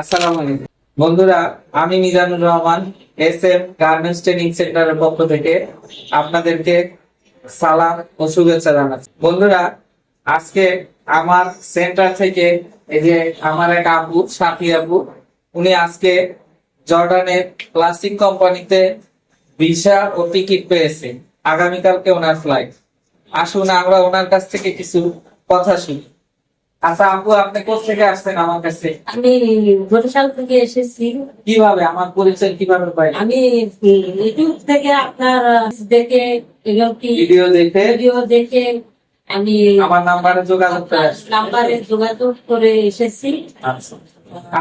আসসালামু আলাইকুম। বন্ধুরা, আমি Mizanur Rahman S M garments training সেন্টারের পক্ষ থেকে আপনাদেরকে সালাম ও শুভেচ্ছা জানাচ্ছি। বন্ধুরা, আজকে আমার সেন্টার থেকে এই যে আমার এক আপু, সাথী আপু, উনি আজকে জর্ডানের প্লাস্টিক কোম্পানিতে ভিসা ও টিকিট পেয়েছে আগামীকালকে ওনার ফ্লাইট আসুন, আমরা ওনার কাছ থেকে কিছু কথা শুনি। আচ্ছা আপু আপনি কোথেকে আসছেন আমার কাছে? আমি বরিশাল থেকে এসেছি। কীভাবে? আমার পরিচয় কীভাবে পাই আমি ইউটিউব থেকে আপনার দেখে ভিডিও দেখে? ভিডিও দেখে আমি আমার নাম্বারে যোগাযোগ করে নাম্বারে যোগাযোগ করে এসেছি। আচ্ছা।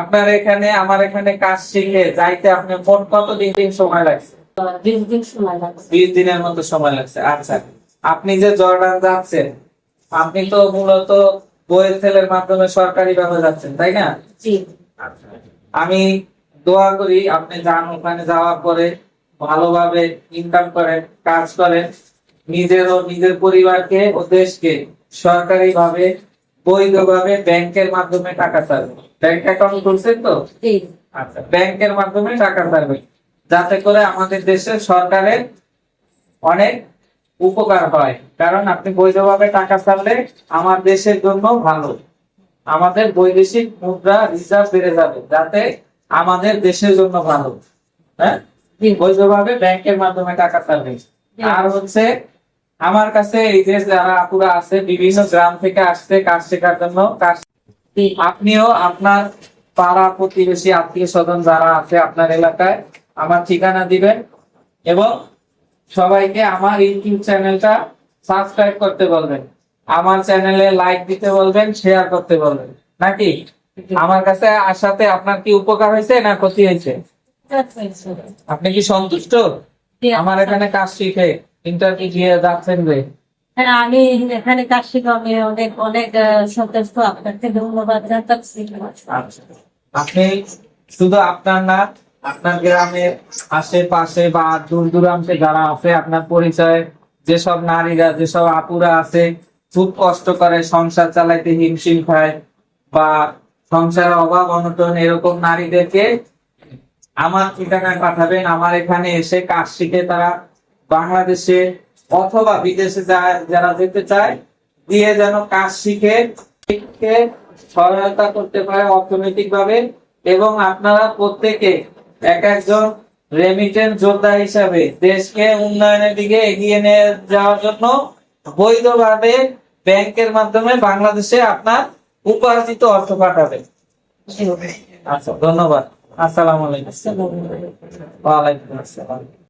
আপনার এখানে আমার এখানে কাজ শিখে যাইতে আপনি মোট কত দিন সময় লাগছে? বিশ দিন সময় লাগছে। বিশ দিনের মতো সময় লাগছে। আচ্ছা। আপনি যে জর্ডান যাচ্ছেন আপনি তো মূলত বইয়ের সেলের মাধ্যমে সরকারি ভাবে যাচ্ছেন তাই না? আমি দোয়া করি আপনি যান ওখানে যাওয়ার পরে ভালোভাবে ইনকাম করেন কাজ করেন নিজের ও নিজের পরিবারকে ও দেশকে সরকারি ভাবে বৈধভাবে ব্যাংকের মাধ্যমে টাকা ছাড়বে ব্যাংক অ্যাকাউন্ট খুলছেন তো? আচ্ছা। ব্যাংকের মাধ্যমে টাকা ছাড়বে যাতে করে আমাদের দেশের সরকারের অনেক উপকার হয়। কারণ আপনি বৈধভাবে টাকা ছাড়লে আমার দেশের জন্য ভালো। আমাদের বৈদেশিক মুদ্রা রিজার্ভ বেড়ে যাবে যাতে আমাদের দেশের জন্য ভালো। হ্যাঁ? বৈধভাবে ব্যাংকের মাধ্যমে টাকা ছাড়বে আর হচ্ছে আমার কাছে এই যে যারা আপুরা আছে বিভিন্ন গ্রাম থেকে আসছে কাজ শেখার জন্য কাজ আপনিও আপনার পাড়া প্রতিবেশী আত্মীয় স্বজন যারা আছে আপনার এলাকায় আমার ঠিকানা দিবেন এবং সবাইকে আমার ইউটিউব চ্যানেলটা সাবস্ক্রাইব করতে বলবেন। আমার চ্যানেলে লাইক দিতে বলবেন শেয়ার করতে বলবেন। নাকি? আমার কাছে আসাতে আপনার কি উপকার হয়েছে না ক্ষতি হয়েছে? আপনি কি সন্তুষ্ট? আমার এখানে কাজ শিখে ইন্টারভিউ দিয়ে যাচ্ছেন যে হ্যাঁ, আমি এখানে কাজ শিখে আমি অনেক অনেক সন্তুষ্ট। আপনাকে ধন্যবাদ জানাচ্ছি। আপনি শুধু আপনার না আপনার গ্রামের আশেপাশে বা দূর দূরান্তে যারা আছে, আপনার পরিচয় যেসব নারীরা, যেসব আপুরা আছে, খুব কষ্ট করে সংসার চালাইতে হিমশিম খায় বা সংসারের অভাব অনটন এরকম নারীদেরকে আমার ঠিকানায় পাঠাবেন। আমার এখানে এসে কাজ শিখে তারা বাংলাদেশে অথবা বিদেশে যারা যেতে চায়, দিয়ে যেন কাজ শিখে সহায়তা করতে পারে অর্থনৈতিক ভাবে এবং আপনারা প্রত্যেকে এক একজন রেমিটেন্স যোদ্ধা হিসাবে দেশকে উন্নয়নের দিকে এগিয়ে নিয়ে যাওয়ার জন্য বৈধভাবে ব্যাংকের মাধ্যমে বাংলাদেশে আপনার উপার্জিত অর্থ পাঠাবে। আচ্ছা ধন্যবাদ। আসসালামু আলাইকুম। ওয়ালাইকুম আসসালাম।